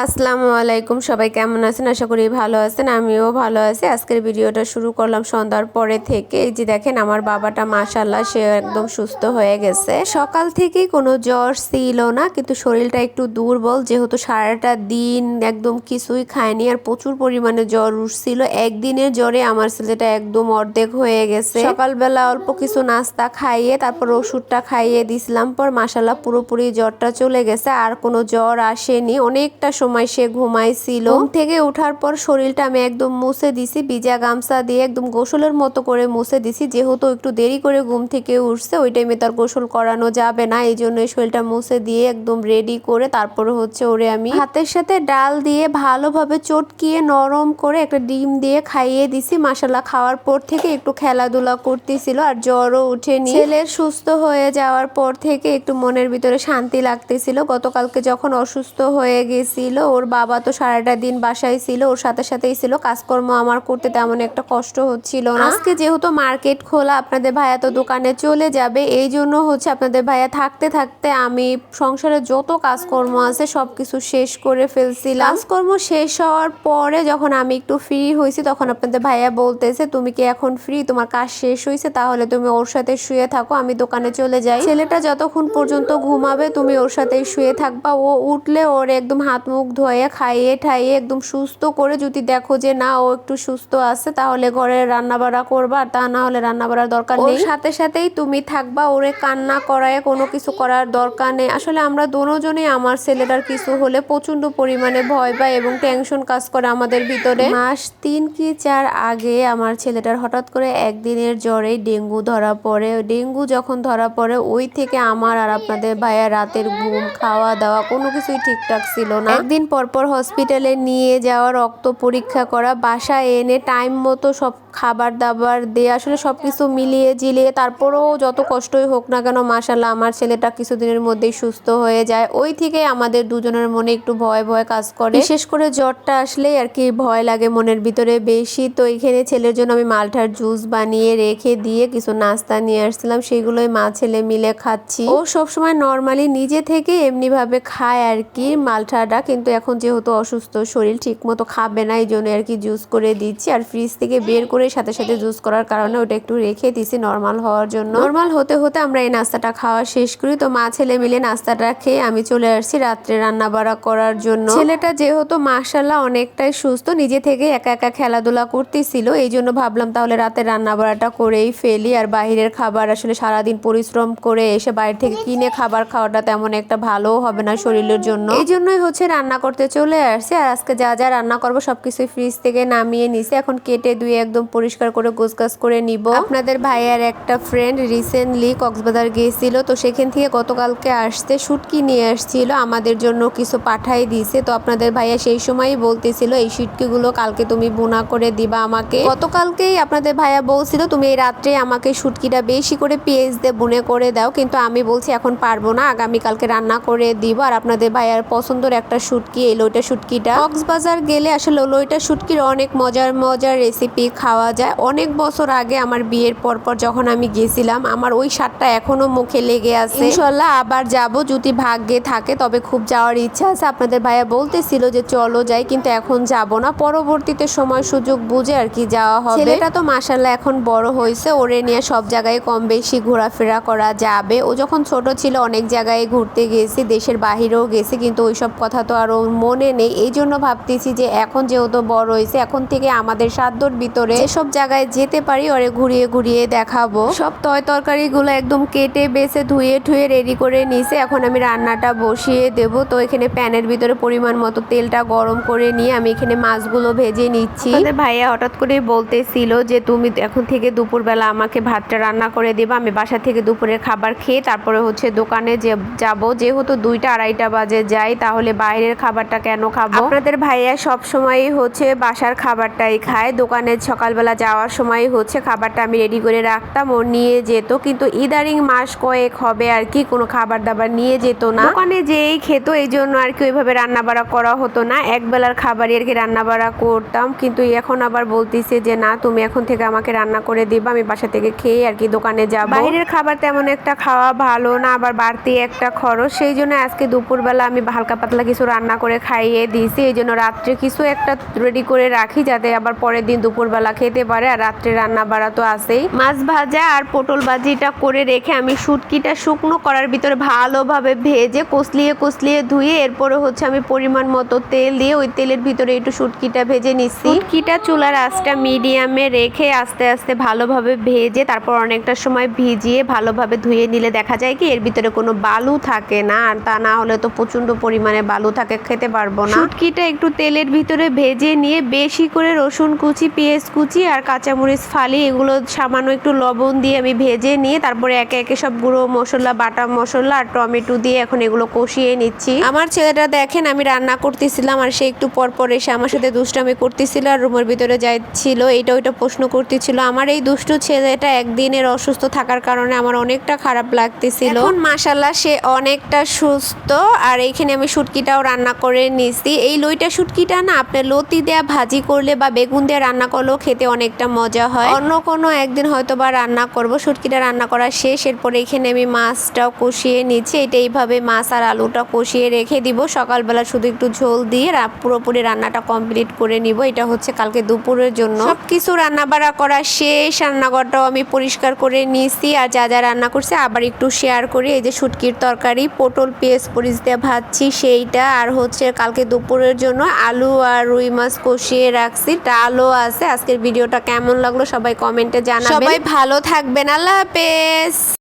আসসালামু আলাইকুম, সবাই কেমন আছেন? আশা করি ভালো আছেন, আমিও ভালো আছি। আজকের ভিডিওটা শুরু করলাম সন্ধ্যার পরে থেকে। এই যে দেখেন, আমার বাবাটা মাশাল্লাহ সে একদম সুস্থ হয়ে গেছে। সকাল থেকেই কোনো জ্বর ছিল না, কিন্তু শরীরটা একটু দুর্বল। যেহেতু সারাটা দিন একদম কিছুই খায়নি, আর প্রচুর পরিমাণে জ্বর উঠছিল। একদিনের জ্বরে আমার ছেলেটা একদম অর্ধেক হয়ে গেছে। সকালবেলা অল্প কিছু নাস্তা খাইয়ে, তারপর ওষুধটা খাইয়ে দিছিলাম, পর মাশাল্লাহ পুরোপুরি জ্বরটা চলে গেছে। আর কোনো জ্বর আসেনি। অনেকটা সময় সে ঘুমাইছিল। ঘুম থেকে ওঠার পর শরীরটা আমি একদম মুছে দিছি ভিজা গামছা দিয়ে একদম গোসলের মতো করে মুছে দিছি। যেহেতু একটু দেরি করে ঘুম থেকে উঠছে ওই টাইমে তার গোসল করানো যাবে না। এই জন্য শরীরটা মুছে দিয়ে একদম রেডি করে তারপরে হচ্ছে ওরে আমি হাতের সাথে ডাল দিয়ে ভালোভাবে চটকিয়ে নরম করে একটা ডিম দিয়ে খাইয়ে দিছি। মাসাল্লাহ খাওয়ার পর থেকে একটু খেলাধুলা করতেছিল আর জ্বরও উঠেনি ছেলের সুস্থ হয়ে যাওয়ার পর থেকে একটু মনের ভিতরে শান্তি লাগতেছিল। গতকালকে যখন অসুস্থ হয়ে গেছিল ওর বাবা তো সারাটা দিন বাসায় ছিল ওর সাথে সাথেই ছিল। কাজকর্ম আমার করতে তেমন একটা কষ্ট হচ্ছিল না। আজকে যেহেতু মার্কেট খোলা আপনাদের ভাইয়া তো দোকানে চলে যাবে এই জন্য হচ্ছে আপনাদের ভাইয়া থাকতে থাকতে আমি সংসারে যত কাজকর্ম আছে সবকিছু শেষ করে ফেলছিলাম। কাজকর্ম শেষ হওয়ার পরে যখন আমি একটু ফ্রি হয়েছি তখন আপনাদের ভাইয়া বলতেছে তুমি কি এখন ফ্রি? তোমার কাজ শেষ হয়েছে তাহলে তুমি ওর সাথে শুয়ে থাকো আমি দোকানে চলে যাই। ছেলেটা যতক্ষণ পর্যন্ত ঘুমাবে তুমি ওর সাথে শুয়ে থাকবা। ও উঠলে ওর একদম হাত মুখ ধোয়ে খাইয়ে ঠাইয়ে একদম সুস্থ করে যদি দেখো যে না ও একটু সুস্থ আছে তাহলে ঘরে রান্না বাড়া করবা আর তা না হলে রান্না বাড়ার দরকার নেই। সাথে সাথেই তুমি থাকবা ওরে কান্না করায় কোনো কিছু করার দরকার নেই। আসলে আমরা দুজনেই আমার ছেলেটার কিছু হলে প্রচণ্ড পরিমাণে ভয় পায় এবং টেনশন কাজ করে আমাদের ভিতরে। মাস তিন কি চার আগে আমার ছেলেটার হঠাৎ করে একদিনের জ্বরে ডেঙ্গু ধরা পড়ে। ডেঙ্গু যখন ধরা পড়ে ওই থেকে আমার আর আপনাদের ভাইয়া রাতের ঘুম খাওয়া দাওয়া কোনো কিছুই ঠিকঠাক ছিল না। একদিন পরপর হসপিটালে নিয়ে যাওয়া রক্ত পরীক্ষা করা, বাসায় এনে টাইম মতো সব খাবার দাবার দিয়ে, আসলে সব কিছু মিলিয়ে জিলিয়ে তারপরেও যত কষ্টই হোক না কেন মাসাল্লাহ আমার ছেলেটা কিছুদিনের মধ্যেই সুস্থ হয়ে যায়। ওই থেকে আমাদের দুজনের মনে একটু ভয় ভয় কাজ করে। বিশেষ করে জ্বরটা আসলেই আর কি ভয় লাগে মনের ভিতরে বেশি। তো এখানে ছেলের জন্য আমি মালটার জুস বানিয়ে রেখে দিয়ে কিছু নাস্তা নিয়ে আসছিলাম, সেগুলোই মা ছেলে মিলে খাচ্ছি। ও সবসময় নর্মালি নিজে থেকে এমনিভাবে খায় আর কি মালটাটা কিন্তু এখন যেহেতু অসুস্থ, শরীর ঠিক মতো খাবে না, এই জন্য আর কি জুস করে দিচ্ছি। আর ফ্রিজ থেকে বের করে সাথে সাথে জুস করার কারণে ওটা একটু রেখে দিছি নর্মাল হওয়ার জন্য। নর্মাল হতে হতে আমরা এই নাস্তাটা খাওয়া শেষ করি। তো মা ছেলে মিলে নাস্তাটা খেয়ে আমি চলে আসছি রাত্রে রান্না বাড়া করার জন্য। ছেলেটা যেহেতু মাসাল্লাহ অনেকটাই সুস্থ, নিজে থেকে একা একা খেলাধুলা করতেছিল, এই জন্য ভাবলাম তাহলে রাতে রান্না বাড়াটা করেই ফেলি। আর বাইরের খাবার আসলে সারাদিন পরিশ্রম করে এসে বাইরে থেকে কিনে খাবার খাওয়াটা তেমন একটা ভালোও হবে না শরীরের জন্য। এই জন্যই হচ্ছে রান্না করতে চলে আসছে আর আজকে যা যা রান্না করব সবকিছু ফ্রিজ থেকে নামিয়ে নিছে। এখন কেটে ধুয়ে একদম পরিষ্কার করে গোছগাছ করে নিব। আপনাদের ভাইয়ার একটা ফ্রেন্ড রিসেন্টলি কক্সবাজার গিয়েছিল, তো সেখান থেকে গতকালকে আসতে শুটকি নিয়ে আসছিল, আমাদের জন্য কিছু পাঠাই দিয়েছে তো আপনাদের ভাইয়া সেই সময়ই বলতেছিল, এই শুটকিগুলো কালকে তুমি বোনা করে দিবা আমাকে। গতকালকেই আপনাদের ভাইয়া বলছিল, তুমি এই রাত্রে আমাকে শুটকিটা বেশি করে পেঁয়াজ দিয়ে বুনে করে দাও। কিন্তু আমি বলছি, এখন পারব না, আগামীকালকে রান্না করে দিব। আর আপনাদের ভাইয়ার পছন্দের একটা শুটকি, এই লইটা শুটকিটা। কক্সবাজার গেলে আসলে লইটা শুটকির অনেক মজার মজার রেসিপি খাওয়া যায়। অনেক বছর আগে আমার বিয়ের পর পর যখন আমি গেছিলাম, আমার ওই স্বাদটা এখনও মুখে লেগে আছে। ইনশাল্লাহ আবার যাব, যদি ভাগ্যে থাকে, তবে খুব যাওয়ার ইচ্ছা আছে। আপনাদের ভাইয়া বলতেছিল যে চলো যাই, কিন্তু এখন যাব না। পরবর্তীতে সময়, সুযোগ বুঝে আর কি যাওয়া হবে। ছেলেটা তো মাসাল্লাহ এখন বড় হয়েছে, ওরে নিয়ে সব জায়গায় কম বেশি ঘোরাফেরা করা যাবে। ও যখন ছোট ছিল, অনেক জায়গায় ঘুরতে গেছি, দেশের বাহিরেও গেছি, কিন্তু ওইসব কথা তো আর ওর মনে নেই। এই জন্য ভাবতেছি যে এখন যেহেতু বড় হয়েছে, এখন থেকে আমাদের সাধ্যর ভিতরে সব জায়গায় যেতে পারি, ওরে ঘুরিয়ে ঘুরিয়ে দেখাবো। সব তয় তরকারি গুলো একদম কেটে, বেছে, ধুয়ে, ঠুয়ে রেডি করে নিছে এখন আমি রান্নাটা বসিয়ে দেব। তো এখানে প্যানের ভিতরে পরিমাণ মতো তেলটা গরম করে নিয়ে আমি এখানে মাছগুলো ভেজে নিচ্ছি। ভাইয়া হঠাৎ করে বলতেছিল যে, তুমি এখন থেকে দুপুরবেলা আমাকে ভাতটা রান্না করে দিবা। আমি বাসা থেকে দুপুরের খাবার খেয়ে তারপরে হচ্ছে দোকানে যে যাব যেহেতু দুইটা আড়াইটা বাজে যাই তাহলে বাইরের খাবারটা কেন খাব? আপনাদের ভাইয়া সব সময়ই হচ্ছে বাসার খাবারটাই খায়। দোকানে সকালবেলা যাওয়ার সময় হচ্ছে খাবারটা আমি রেডি করে রাখতাম। ও নিয়ে যেত। কিন্তু ইদারিং মাস কয়েক হবে আর কি কোনো খাবার দাবার নিয়ে যেত না। দোকানে যেই খেত এই জন্য আর কি ওইভাবে রান্না বাড়া করা হতো না। এক বেলার খাবারই আর কি রান্না বাড়া করতাম। কিন্তু এখন আবার বলতেছে যে না তুমি এখন থেকে আমাকে রান্না করে দিবা আমি বাসা থেকে খেয়ে আর কি দোকানে যাব। বাইরের খাবার তেমন একটা খাওয়া ভালো না আবার বাড়তি একটা খরচ। সেই জন্য আজকে দুপুরবেলা আমি হালকা পাতলা কিছু রান্না রান্না করে খাইয়ে দিয়েছি, এই জন্য রাত্রে কিছু একটা রেডি করে রাখি যাতে আবার পরের দিন দুপুরবেলা খেতে পারে, আর রাত্রে রান্না বাড়া তো আছেই। মাছ ভাজা আর পটল ভাজিটা করে রেখে আমি শুটকিটা শুকনো করার ভিতরে ভালোভাবে ভেজে কষলিয়ে কষলিয়ে ধুয়ে এরপরে হচ্ছে আমি পরিমাণ মতো তেল দিয়ে ওই তেলের ভিতরে একটু শুটকিটা ভেজে নিচ্ছি। শুটকিটা চুলার আঁচটা মিডিয়ামে রেখে আস্তে আস্তে ভালোভাবে ভেজে তারপর অনেকটা সময় ভিজিয়ে ভালোভাবে ধুয়ে নিলে দেখা যায় কি এর ভিতরে কোনো বালু থাকে না, আর তা না হলে তো প্রচণ্ড পরিমাণে বালু থাকে। খেতে পারব না। শুটকিটা একটু তেলের ভিতরে ভেজে নিয়ে বেশি করে রসুন কুচি পেঁয়াজ কুচি আর কাঁচামরিচ ফালি এগুলো সামান্য একটু লবণ দিয়ে আমি ভেজে নিয়ে তারপরে একে একে সব গুঁড়ো মশলা বাটা মশলা আর টমেটো দিয়ে এখন এগুলো কষিয়ে নিচ্ছি। আমার ছেলেটা দেখেন আমি রান্না করতেছিলাম আর সে একটু পর পর এসে আমার সাথে দুষ্টামি করতেছিল আর রুমের ভিতরে যাচ্ছিল। এইটা ওইটা প্রশ্ন করতেছিল। আমার এই দুষ্টু ছেলেটা একদিনের অসুস্থ থাকার কারণে আমার অনেকটা খারাপ লাগতেছিল। এখন মাসাল্লাহ সে অনেকটা সুস্থ আর এইখানে আমি শুটকিটাও রান্না করে নিছি। এই লইটা শুটকিটা না আপনার লতি দেয়া ভাজি করলে বা বেগুন দিয়ে রান্না করলেও খেতে অনেকটা মজা হয়। অন্য কোনো একদিন হয়তো বা রান্না করব। শুটকিটা রান্না করা শেষ। এরপরে এখানে আমি মাছটাও কষিয়ে নিচ্ছি। এটা এইভাবে মাছ আর আলুটা কষিয়ে রেখে দিব। সকালবেলা শুধু একটু ঝোল দিয়ে পুরোপুরি রান্নাটা কমপ্লিট করে নিব। এটা হচ্ছে কালকে দুপুরের জন্য। সব কিছু রান্না বাড়া করা শেষ। রান্নাঘরটাও আমি পরিষ্কার করে নিয়েছি আর যা যা রান্না করছি আবার একটু শেয়ার করি। এই যে শুটকির তরকারি, পটল, পেঁয়াজ পরিচ দিয়ে ভাজছি সেইটা। আর হচ্ছে কালকে দুপুরের জন্য আলু আর রুই মাছ কষিয়ে রাখছি। ডালও আছে। আজকের ভিডিওটা কেমন লাগল সবাই কমেন্টে জানাবেন। সবাই ভালো থাকবেন। আল্লাহ হাফেজ।